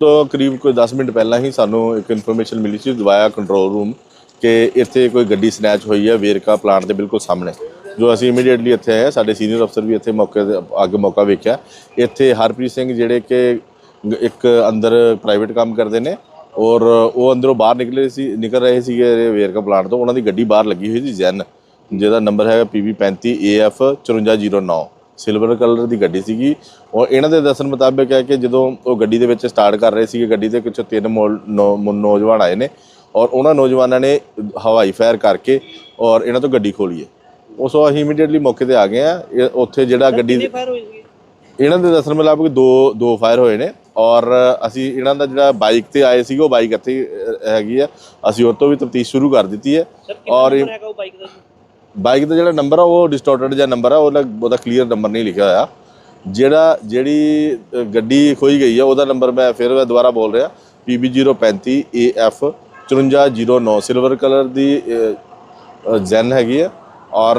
ਤੋਂ ਕਰੀਬ ਕੋਈ 10 ਮਿੰਟ ਪਹਿਲਾਂ ਹੀ ਸਾਨੂੰ ਇੱਕ ਇਨਫੋਰਮੇਸ਼ਨ ਮਿਲੀ ਸੀ ਦਵਾਇਆ ਕੰਟਰੋਲ ਰੂਮ ਕਿ ਇੱਥੇ ਕੋਈ ਗੱਡੀ ਸਨੈਚ ਹੋਈ ਹੈ, ਵੇਰਕਾ ਪਲਾਂਟ ਦੇ ਬਿਲਕੁਲ ਸਾਹਮਣੇ। ਜੋ ਅਸੀਂ ਇਮੀਡੀਏਟਲੀ ਇੱਥੇ ਆਏ, ਸਾਡੇ ਸੀਨੀਅਰ ਅਫਸਰ ਵੀ ਇੱਥੇ ਮੌਕੇ ਤੇ ਅੱਗੇ ਮੌਕਾ ਵੇਖਿਆ। ਇੱਥੇ ਹਰਪ੍ਰੀਤ ਸਿੰਘ ਜਿਹੜੇ ਕਿ ਇੱਕ ਅੰਦਰ ਪ੍ਰਾਈਵੇਟ ਕੰਮ ਕਰਦੇ ਨੇ ਔਰ ਉਹ ਅੰਦਰੋਂ ਬਾਹਰ ਨਿਕਲੇ ਸੀ, ਨਿਕਲ ਰਹੇ ਸੀਗੇ ਵੇਰਕਾ ਪਲਾਂਟ ਤੋਂ। ਉਹਨਾਂ ਦੀ ਗੱਡੀ ਬਾਹਰ ਲੱਗੀ ਹੋਈ ਸੀ ਜੈਨ ਜਿਹਦਾ ਨੰਬਰ ਹੈਗਾ PB35 AF 5409 ਸਿਲਵਰ ਕਲਰ ਦੀ ਗੱਡੀ ਸੀਗੀ। ਔਰ ਇਹਨਾਂ ਦੇ ਦੱਸਣ ਮੁਤਾਬਕ ਹੈ ਕਿ ਜਦੋਂ ਉਹ ਗੱਡੀ ਦੇ ਵਿੱਚ ਸਟਾਰਟ ਕਰ ਰਹੇ ਸੀਗੇ ਗੱਡੀ ਦੇ ਕੁਝ ਤਿੰਨ ਨੌਜਵਾਨ ਆਏ ਨੇ ਔਰ ਉਹਨਾਂ ਨੌਜਵਾਨਾਂ ਨੇ ਹਵਾਈ ਫਾਇਰ ਕਰਕੇ ਔਰ ਇਹਨਾਂ ਤੋਂ ਗੱਡੀ ਖੋਲੀ ਹੈ। ਉਸ ਤੋਂ ਅਸੀਂ ਇਮੀਡੀਏਟਲੀ ਮੌਕੇ ਤੇ ਆ ਗਏ ਆ ਉੱਥੇ ਜਿਹੜਾ ਗੱਡੀ ਇਹਨਾਂ ਦੇ ਦੱਸਣ ਮੁਤਾਬਕ ਦੋ ਦੋ ਫਾਇਰ ਹੋਏ ਨੇ ਔਰ ਅਸੀਂ ਇਹਨਾਂ ਦਾ ਜਿਹੜਾ ਬਾਈਕ ਤੇ ਆਏ ਸੀਗੇ ਉਹ ਬਾਈਕ ਇੱਥੇ ਹੈਗੀ ਆ। ਅਸੀਂ ਉਹ ਤੋਂ ਵੀ ਤਫਤੀਸ਼ ਸ਼ੁਰੂ ਕਰ ਦਿੱਤੀ ਹੈ ਔਰ ਬਾਈਕ ਦਾ ਜਿਹੜਾ ਨੰਬਰ ਆ, ਉਹ ਡਿਸਟੋਰਟਡ ਜਿਹਾ ਨੰਬਰ ਆ, ਉਹਦਾ ਉਹਦਾ ਕਲੀਅਰ ਨੰਬਰ ਨਹੀਂ ਲਿਖਿਆ ਹੋਇਆ। ਜਿਹੜਾ ਜਿਹੜੀ ਗੱਡੀ ਖੋਈ ਗਈ ਆ, ਉਹਦਾ ਨੰਬਰ ਮੈਂ ਫਿਰ ਮੈਂ ਦੁਬਾਰਾ ਬੋਲ ਰਿਹਾ। PB035 AF 5409 ਸਿਲਵਰ ਕਲਰ ਦੀ ਜ਼ੈਨ ਹੈਗੀ ਆ। ਔਰ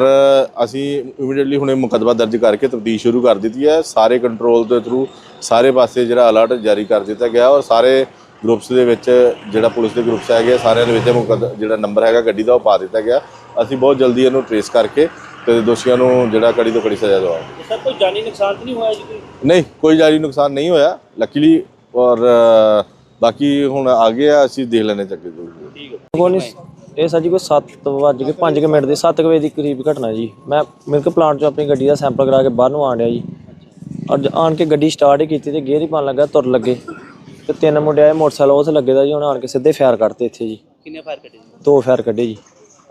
ਅਸੀਂ ਇਮੀਡੀਏਟਲੀ ਹੁਣੇ ਮੁਕੱਦਮਾ ਦਰਜ ਕਰਕੇ ਤਬਦੀਲ ਸ਼ੁਰੂ ਕਰ ਦਿੱਤੀ ਹੈ। ਸਾਰੇ ਕੰਟਰੋਲ ਦੇ ਥਰੂ ਸਾਰੇ ਪਾਸੇ ਜਿਹੜਾ ਅਲਰਟ ਜਾਰੀ ਕਰ ਦਿੱਤਾ ਗਿਆ ਔਰ ਸਾਰੇ ਗਰੁੱਪਸ ਦੇ ਵਿੱਚ ਜਿਹੜਾ ਪੁਲਿਸ ਦੇ ਗਰੁੱਪਸ ਹੈਗੇ ਸਾਰਿਆਂ ਦੇ ਵਿੱਚ ਮੁਕੱਦ ਜਿਹੜਾ ਨੰਬਰ ਹੈਗਾ, ਗੱਡੀ ਦਾ ਉਹ ਪਾ ਦਿੱਤਾ ਗਿਆ। ਅਸੀਂ ਬਹੁਤ ਜਲਦੀ ਇਹਨੂੰ ਟਰੇਸ ਕਰਕੇ ਤੇ ਦੋਸ਼ੀਆਂ ਨੂੰ ਜਿਹੜਾ ਕੜੀ ਤੋਂ ਕੜੀ ਸਜ਼ਾ ਦਵਾਵਾਂਗੇ ਸਰ ਕੋਈ ਜਾਨੀ ਨੁਕਸਾਨ ਤਾਂ ਨਹੀਂ ਹੋਇਆ ਜੀ ਕੋਈ? ਨਹੀਂ ਕੋਈ ਜਾਨੀ ਨੁਕਸਾਨ ਨਹੀਂ ਹੋਇਆ। ਲੱਕੀਲੀ ਔਰ ਬਾਕੀ ਹੁਣ ਆਗੇ ਆ ਅਸੀਂ ਦੇਖ ਲੈਣੇ ਚੱਕੇ ਜੋ ਵੀ ਹੈ। ਠੀਕ ਹੈ। ਕੋਈ ਨਹੀਂ ਇਹ ਸਰ ਜੀ ਕੋਈ 7 ਵੱਜ ਕੇ 5 ਮਿੰਟ ਦੀ 7 ਵਜੇ ਦੀ ਕਰੀਬ ਘਟਨਾ ਜੀ। ਮੈਂ ਮਿਲਕ ਪਲਾਂਟ ਚੋਂ ਆਪਣੀ ਗੱਡੀ ਦਾ ਸੈਂਪਲ ਕਰਾ ਕੇ ਬਾਹਰ ਨੂੰ ਆਣ ਡਿਆ ਜੀ। ਅੱਜ ਆਣ ਕੇ ਗੱਡੀ ਸਟਾਰਟ ਹੀ ਕੀਤੀ ਤੇ ਗੇਅਰ ਹੀ ਪਾਉਣ ਲੱਗਾ ਤੁਰ ਲੱਗੇ। ਤੇ ਤਿੰਨ ਮੁੰਡੇ ਆਏ ਮੋਟਰਸਾਈਕਲ ਉਸ ਲੱਗੇ ਦਾ ਜੀ ਉਹਨਾਂ ਆਣ ਕੇ ਸਿੱਧੇ ਫਾਇਰ ਕਰਤੇ ਇੱਥੇ ਜੀ। ਕਿੰਨੇ ਫਾਇਰ ਕੱਟੇ ਜੀ? ਦੋ ਫਾਇਰ ਕੱਢੇ ਜੀ।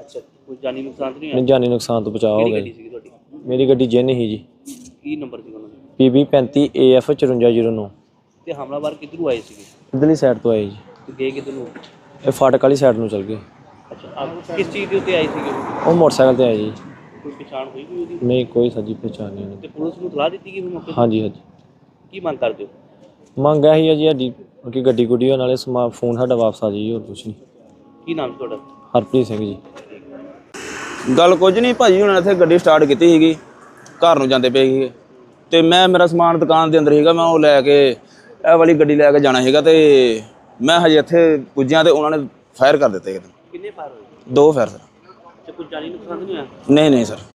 ਅੱਛਾ ਕੋਈ ਜਾਨੀ ਨੁਕਸਾਨ ਤਾਂ ਨਹੀਂ ਹੋਇਆ? ਨਹੀਂ ਜਾਨੀ ਨੁਕਸਾਨ ਤੋਂ ਬਚਾਅ ਹੋ ਕਿਹੜੀ ਗਿਆ ਗੱਡੀ ਜੀ ਸੀਗੀ ਤੁਹਾਡੀ? ਮੇਰੀ ਗੱਡੀ ਜਿੰਨ ਹੀ ਜੀ। ਕੀ ਨੰਬਰ ਸੀ ਉਹਨਾਂ ਦਾ? PB 35 AF 5409 ਤੇ ਹਮਲਾਵਰ ਕਿੱਧਰੋਂ ਆਏ ਸੀਗੇ? ਇਧਰਲੀ ਸਾਈਡ ਤੋਂ ਆਏ ਜੀ। ਤੇ ਗਏ ਕਿੱਧਰ? ਨੂੰ ਇਹ ਫਾਟਕ ਵਾਲੀ ਸਾਈਡ ਨੂੰ ਚਲ ਗਏ। ਅੱਛਾ ਆਪ ਕਿਸ ਚੀਜ਼ ਦੇ ਉੱਤੇ ਆਏ ਸੀਗੇ ਉਹ? ਉਹ ਮੋਟਰਸਾਈਕਲ ਤੇ ਆਏ ਜੀ। ਕੋਈ ਪਛਾਣ ਹੋਈ ਕੋਈ ਉਹਦੀ? ਨਹੀਂ ਕੋਈ ਸੱਜੀ ਪਛਾਣ ਨਹੀਂ ਉਹਨਾਂ ਦੀ ਤੇ ਪੁਲਿਸ ਨੂੰ ਸਲਾਹ ਦਿੱਤੀ ਕਿ ਵੀ ਮੌਕੇ ਤੇ? ਹਾਂਜੀ ਹਾਂਜੀ। ਕੀ ਮੰਗ ਕਰਦੇ ਹੋ? ਮੰਗ ਇਹੀ ਹੈ ਜੀ ਸਾਡੀ ਕਿ ਗੱਡੀ ਗੁੱਡੀ ਹੋਣ ਨਾਲੇ ਸਮਾ ਫੋਨ ਸਾਡਾ ਵਾਪਸ ਆ ਜਾਈ ਹੋਰ ਕੁਛ ਨਹੀਂ। ਕੀ ਨਾਮ ਸੀ ਤੁਹਾਡਾ? ਹਰਪ੍ਰੀਤ ਸਿੰਘ ਜੀ। ਗੱਲ ਕੁਝ ਨਹੀਂ ਭਾਜੀ ਉਹਨਾਂ ਨੇ ਇੱਥੇ ਗੱਡੀ ਸਟਾਰਟ ਕੀਤੀ ਸੀਗੀ ਘਰ ਨੂੰ ਜਾਂਦੇ ਪਏ ਸੀਗੇ। ਤੇ ਮੈਂ ਮੇਰਾ ਸਮਾਨ ਦੁਕਾਨ ਦੇ ਅੰਦਰ ਸੀਗਾ ਮੈਂ ਉਹ ਲੈ ਕੇ ਇਹ ਵਾਲੀ ਗੱਡੀ ਲੈ ਕੇ ਜਾਣਾ ਸੀਗਾ ਤੇ ਮੈਂ ਹਜੇ ਇੱਥੇ ਪੁੱਜਿਆ ਤੇ ਉਹਨਾਂ ਨੇ ਫਾਇਰ ਕਰ ਦਿੱਤੇ ਕਿਤੇ ਕਿੰਨੇ ਫਾਇਰ ਹੋਏ? ਦੋ ਫਾਇਰ ਸਰ। ਤੇ ਕੋਈ ਜਾਨੀ ਨੁਕਸਾਨ ਨਹੀਂ ਹੋਇਆ? ਨਹੀਂ ਨਹੀਂ ਸਰ।